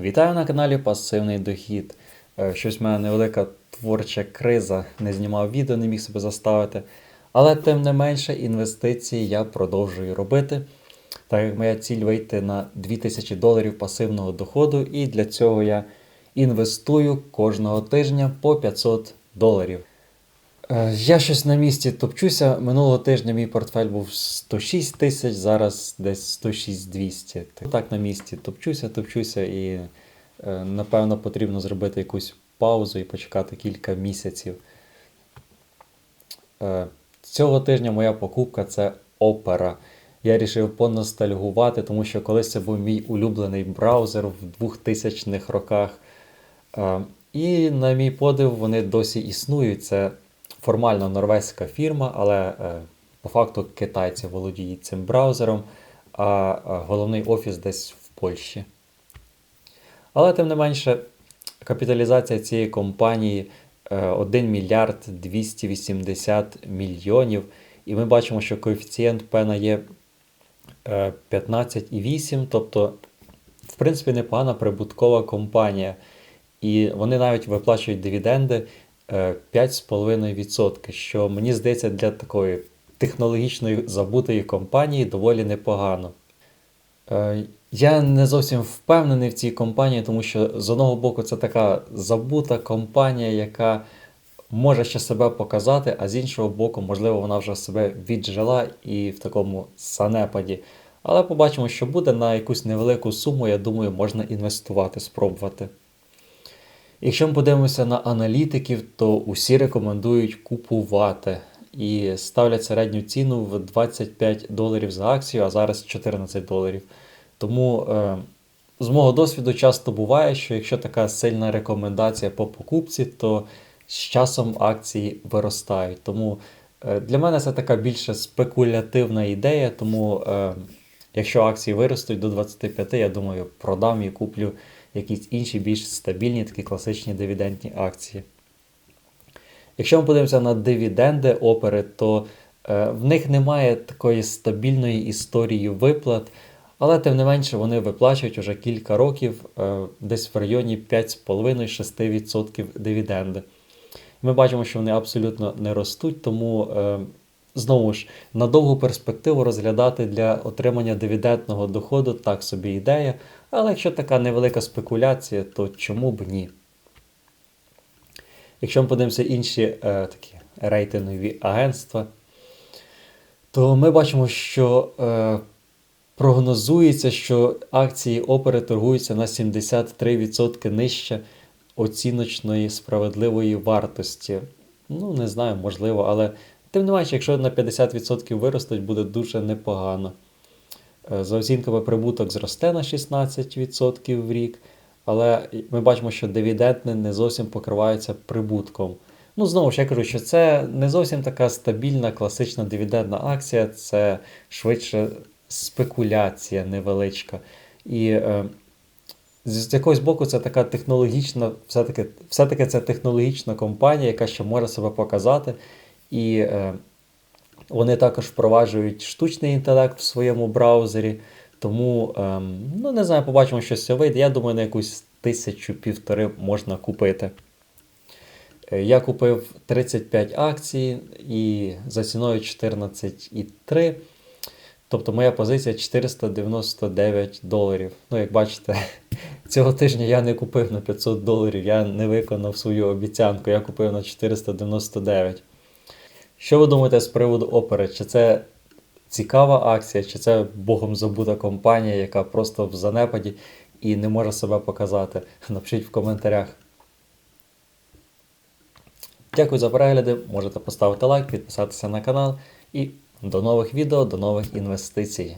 Вітаю на каналі Пасивний Дохід. Е, Щось в мене невелика творча криза, не знімав відео, не міг себе заставити. Але тим не менше, інвестиції я продовжую робити. Так як моя ціль вийти на 2000 доларів пасивного доходу, і для цього я інвестую кожного тижня по 500 доларів. Е, Я щось на місці топчуся. Минулого тижня мій портфель був 106 тисяч, зараз десь 106 200. Так на місці топчуся, топчуся і е, напевно потрібно зробити якусь паузу і почекати кілька місяців. Е, Цього тижня моя покупка це опера. Я вирішив поностальгувати, тому що колись це був мій улюблений браузер в 2000-х роках. Е, І на мій подив, вони досі існують. Формально норвезька фірма, але е, по факту китайці володіють цим браузером, а е, головний офіс десь в Польщі. Але тим не менше, капіталізація цієї компанії е, 1 мільярд 280 мільйонів. І ми бачимо, що коефіцієнт Пена є е, 15,8, тобто, в принципі, непогана прибуткова компанія. І вони навіть виплачують дивіденди е, 5,5%, що мені здається для такої технологічної забутої компанії доволі непогано. Е, Я не зовсім впевнений в цій компанії, тому що з одного боку це така забута компанія, яка може ще себе показати, а з іншого боку, можливо, вона вже себе віджила і в такому санепаді. Але побачимо, що буде на якусь невелику суму, я думаю, можна інвестувати, спробувати. Якщо ми подивимося на аналітиків, то усі рекомендують купувати і ставлять середню ціну в 25 доларів за акцію, а зараз 14 доларів. Тому е, з мого досвіду часто буває, що якщо така сильна рекомендація по покупці, то з часом акції виростають. Тому е, для мене це така більше спекулятивна ідея. Тому е, якщо акції виростуть до 25, я думаю, продам і куплю якісь інші більш стабільні, такі класичні дивідендні акції. Якщо ми подивимося на дивіденди опери, то е, в них немає такої стабільної історії виплат, але тим не менше вони виплачують вже кілька років, е, десь в районі 5,5-6% дивіденди. Ми бачимо, що вони абсолютно не ростуть, тому е, знову ж на довгу перспективу розглядати для отримання дивідендного доходу так собі ідея. Але якщо така невелика спекуляція, то чому б ні? Якщо ми подивимося інші е, такі рейтингові агентства, то ми бачимо, що е, прогнозується, що акції опери торгуються на 73% нижче оціночної справедливої вартості. Ну, не знаю, можливо, але тим не менше, якщо на 50% виростуть, буде дуже непогано. Е, За оцінками прибуток зросте на 16% в рік, але ми бачимо, що дивіденди не зовсім покриваються прибутком. Ну, знову ж я кажу, що це не зовсім така стабільна класична дивідендна акція, це швидше спекуляція невеличка. І е, з якогось боку це така технологічна, все-таки все-таки це технологічна компанія, яка ще може себе показати. І е, вони також впроваджують штучний інтелект в своєму браузері. Тому, ем, ну не знаю, побачимо, що цього вийде. Я думаю, на якусь тисячу-півтори можна купити. Е, Я купив 35 акцій і за ціною 14,3. Тобто моя позиція 499 доларів. Ну, як бачите, цього тижня я не купив на 500 доларів, я не виконав свою обіцянку, я купив на 499. Що ви думаєте з приводу опери? Чи це цікава акція, чи це богом забута компанія, яка просто в занепаді і не може себе показати? Напишіть в коментарях. Дякую за перегляди. Можете поставити лайк, підписатися на канал і до нових відео, до нових інвестицій.